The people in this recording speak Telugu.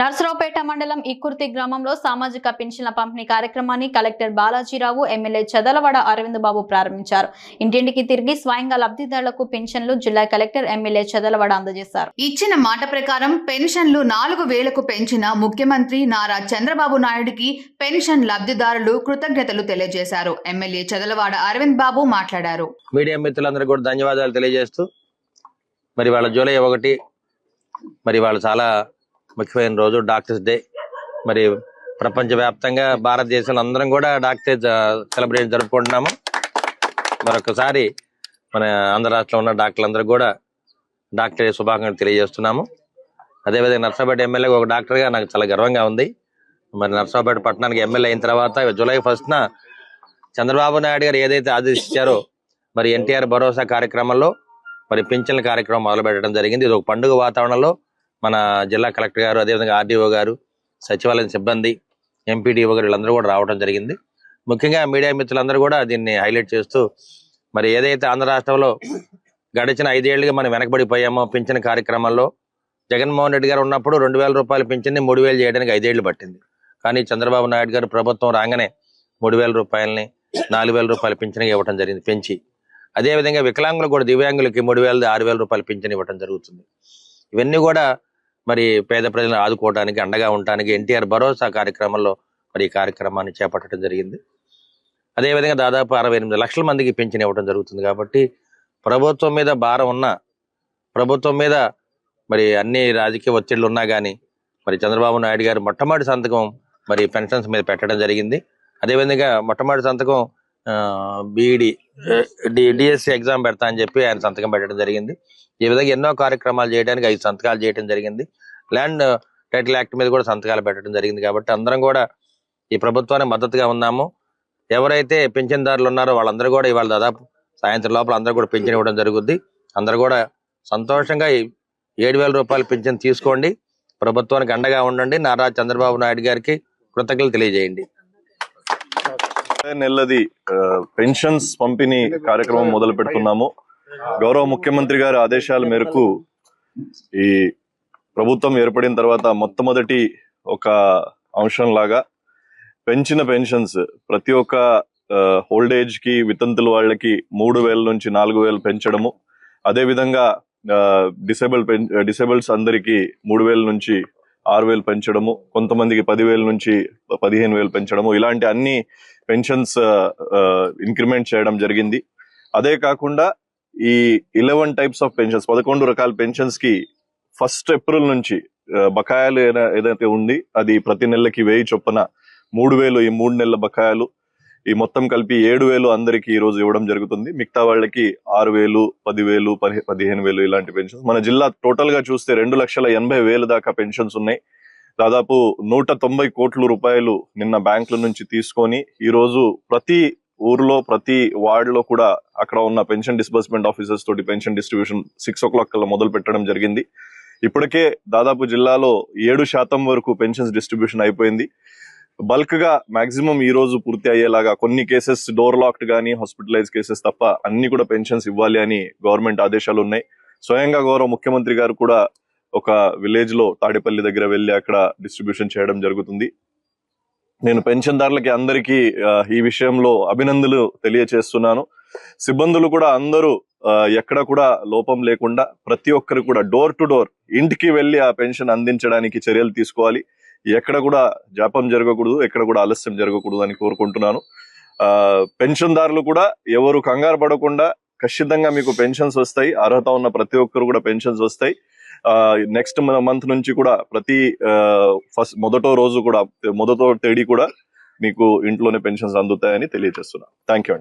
నర్సరావుపేట మండలం ఇక్కుర్తి గ్రామంలో సామాజిక పెన్షన్ల పంపిణీ కార్యక్రమాన్ని కలెక్టర్ బాలాజీరావు ఎమ్మెల్యే చదలవాడ అరవింద్ బాబు ప్రారంభించారు. ఇంటింటికి తిరిగి స్వయంగా లబ్ధిదారులకు పెన్షన్లు జిల్లా కలెక్టర్ ఎమ్మెల్యే చదలవాడ అందజేశారు. ఇచ్చిన మాట ప్రకారం పెన్షన్లు నాలుగు వేలకు పెంచిన ముఖ్యమంత్రి నారా చంద్రబాబు నాయుడికి పెన్షన్ లబ్ధిదారులు కృతజ్ఞతలు తెలియజేశారు. ఎమ్మెల్యే చదలవాడ అరవింద్ బాబు మాట్లాడారు. మీడియా మిత్రులందరికీ కూడా ధన్యవాదాలు తెలియజేస్తూ మరి వాళ్ళ జూలై ఒకటి మరి వాళ్ళు చాలా ముఖ్యమైన రోజు డాక్టర్స్ డే. మరి ప్రపంచవ్యాప్తంగా భారతదేశంలో అందరం కూడా డాక్టర్ సెలబ్రేట్ జరుపుకుంటున్నాము. మరొకసారి మన ఆంధ్ర రాష్ట్రంలో ఉన్న డాక్టర్లందరూ కూడా డాక్టర్ శుభాకాంక్షలు తెలియజేస్తున్నాము. అదేవిధంగా నర్సాపేట ఎమ్మెల్యే ఒక డాక్టర్గా నాకు చాలా గర్వంగా ఉంది. మరి నర్సాపేట పట్టణానికి ఎమ్మెల్యే అయిన తర్వాత జూలై ఫస్ట్న చంద్రబాబు నాయుడు గారు ఏదైతే ఆదేశించారో మరి ఎన్టీఆర్ భరోసా కార్యక్రమంలో మరి పింఛన్ల కార్యక్రమం మొదలుపెట్టడం జరిగింది. ఇది ఒక పండుగ వాతావరణంలో మన జిల్లా కలెక్టర్ గారు అదేవిధంగా ఆర్డీఓ గారు సచివాలయం సిబ్బంది ఎంపీడీఓ గారు వీళ్ళందరూ కూడా రావడం జరిగింది. ముఖ్యంగా మీడియా మిత్రులందరూ కూడా దీన్ని హైలైట్ చేస్తూ మరి ఏదైతే ఆంధ్ర రాష్ట్రంలో గడిచిన ఐదేళ్ళుగా మనం వెనకబడిపోయామో పింఛన్ కార్యక్రమంలో జగన్మోహన్ రెడ్డి గారు ఉన్నప్పుడు రెండు వేల రూపాయల పింఛన్ని మూడు వేలు చేయడానికి ఐదేళ్ళు పట్టింది. కానీ చంద్రబాబు నాయుడు గారు ప్రభుత్వం రాగానే మూడు వేల రూపాయలని నాలుగు వేల రూపాయల పింఛన్ ఇవ్వడం జరిగింది పెంచి. అదేవిధంగా వికలాంగులు కూడా దివ్యాంగులకి మూడు వేలది ఆరు వేల రూపాయల పింఛన్ ఇవ్వడం జరుగుతుంది. ఇవన్నీ కూడా మరి పేద ప్రజలను ఆదుకోవడానికి అండగా ఉండటానికి ఎన్టీఆర్ భరోసా కార్యక్రమంలో మరి ఈ కార్యక్రమాన్ని చేపట్టడం జరిగింది. అదేవిధంగా దాదాపు అరవై ఎనిమిది లక్షల మందికి పింఛన్ ఇవ్వడం జరుగుతుంది కాబట్టి ప్రభుత్వం మీద భారం ఉన్న ప్రభుత్వం మీద మరి అన్ని రాజకీయ ఒత్తిళ్ళు ఉన్నా కానీ మరి చంద్రబాబు నాయుడు గారు మొట్టమొదటి సంతకం మరి పెన్షన్స్ మీద పెట్టడం జరిగింది. అదేవిధంగా మొట్టమొదటి సంతకం బీఈడి డిఎస్సి ఎగ్జామ్ పెడతా అని చెప్పి ఆయన సంతకం పెట్టడం జరిగింది. ఈ విధంగా ఎన్నో కార్యక్రమాలు చేయడానికి ఐదు సంతకాలు చేయడం జరిగింది. ల్యాండ్ టైటిల్ యాక్ట్ మీద కూడా సంతకాలు పెట్టడం జరిగింది కాబట్టి అందరం కూడా ఈ ప్రభుత్వానికి మద్దతుగా ఉన్నాము. ఎవరైతే పింఛన్దారులు ఉన్నారో వాళ్ళందరూ కూడా ఇవాళ దాదాపు సాయంత్రం లోపల అందరూ కూడా పింఛన్ ఇవ్వడం జరుగుద్ది. అందరూ కూడా సంతోషంగా ఏడు వేల రూపాయలు పింఛన్ తీసుకోండి. ప్రభుత్వానికి అండగా ఉండండి. నారా చంద్రబాబు నాయుడు గారికి కృతజ్ఞతలు తెలియజేయండి. నెలది పెన్షన్స్ పంపిణీ కార్యక్రమం మొదలు పెడుతున్నాము. గౌరవ ముఖ్యమంత్రి గారి ఆదేశాల మేరకు ఈ ప్రభుత్వం ఏర్పడిన తర్వాత మొట్టమొదటి ఒక అంశం లాగా పెంచిన పెన్షన్స్ ప్రతి ఒక్క ఓల్డ్ ఏజ్కి వితంతుల వాళ్ళకి మూడు వేల నుంచి నాలుగు వేలు పెంచడము. అదే విధంగా డిసేబుల్ డిసేబుల్స్ అందరికీ మూడు వేల నుంచి ఆరు వేలు పెంచడము కొంతమందికి పదివేల నుంచి పదిహేను వేలు పెంచడము ఇలాంటి అన్ని పెన్షన్స్ ఇంక్రిమెంట్ చేయడం జరిగింది. అదే కాకుండా ఈ ఇలెవెన్ టైప్స్ ఆఫ్ పెన్షన్స్ పదకొండు రకాల పెన్షన్స్కి ఫస్ట్ ఏప్రిల్ నుంచి బకాయాలు బకాయిలు ఏదైతే ఉంది అది ప్రతి నెలకి వెయ్యి చొప్పున మూడు వేలు ఈ మూడు నెలల బకాయిలు. ఈ మొత్తం కలిపి ఏడు వేలు అందరికి ఈ రోజు ఇవ్వడం జరుగుతుంది. మిగతా వాళ్ళకి ఆరు వేలు పదివేలు పది పదిహేను వేలు ఇలాంటి పెన్షన్స్. మన జిల్లా టోటల్గా చూస్తే రెండు లక్షల ఎనభై వేలు దాకా పెన్షన్స్ ఉన్నాయి. దాదాపు నూట తొంభై కోట్ల రూపాయలు నిన్న బ్యాంకుల నుంచి తీసుకొని ఈ రోజు ప్రతి ఊర్లో ప్రతి వార్డులో కూడా అక్కడ ఉన్న పెన్షన్ డిస్బర్స్మెంట్ ఆఫీసర్స్ తోటి pension distribution six o'clock కల్లా మొదలు పెట్టడం జరిగింది. ఇప్పటికే దాదాపు జిల్లాలో ఏడు శాతం వరకు పెన్షన్స్ డిస్ట్రిబ్యూషన్ అయిపోయింది. బల్క్గా మాక్సిమం ఈ రోజు పూర్తి అయ్యేలాగా కొన్ని కేసెస్ డోర్ లాక్డ్ కానీ హాస్పిటలైజ్ కేసెస్ తప్ప అన్ని కూడా పెన్షన్స్ ఇవ్వాలి అని గవర్నమెంట్ ఆదేశాలు ఉన్నాయి. స్వయంగా గౌరవ ముఖ్యమంత్రి గారు కూడా ఒక విలేజ్లో తాడేపల్లి దగ్గర వెళ్ళి అక్కడ డిస్ట్రిబ్యూషన్ చేయడం జరుగుతుంది. నేను పెన్షన్దారులకి అందరికీ ఈ విషయంలో అభినందనలు తెలియచేస్తున్నాను. సిబ్బందులు కూడా అందరూ ఎక్కడ కూడా లోపం లేకుండా ప్రతి ఒక్కరు కూడా డోర్ టు డోర్ ఇంటికి వెళ్ళి ఆ పెన్షన్ అందించడానికి చర్యలు తీసుకోవాలి. ఎక్కడ కూడా జాపం జరగకూడదు ఎక్కడ కూడా ఆలస్యం జరగకూడదు అని కోరుకుంటున్నాను. పెన్షన్దారులు కూడా ఎవరు కంగారు పడకుండా ఖచ్చితంగా మీకు పెన్షన్స్ వస్తాయి అర్హత ఉన్న ప్రతి ఒక్కరు కూడా పెన్షన్స్ వస్తాయి. నెక్స్ట్ మంత్ నుంచి కూడా ప్రతి ఫస్ట్ మొదటో రోజు కూడా మొదటో తేదీ కూడా మీకు ఇంట్లోనే పెన్షన్స్ అందుతాయని తెలియజేస్తున్నాను. Thank you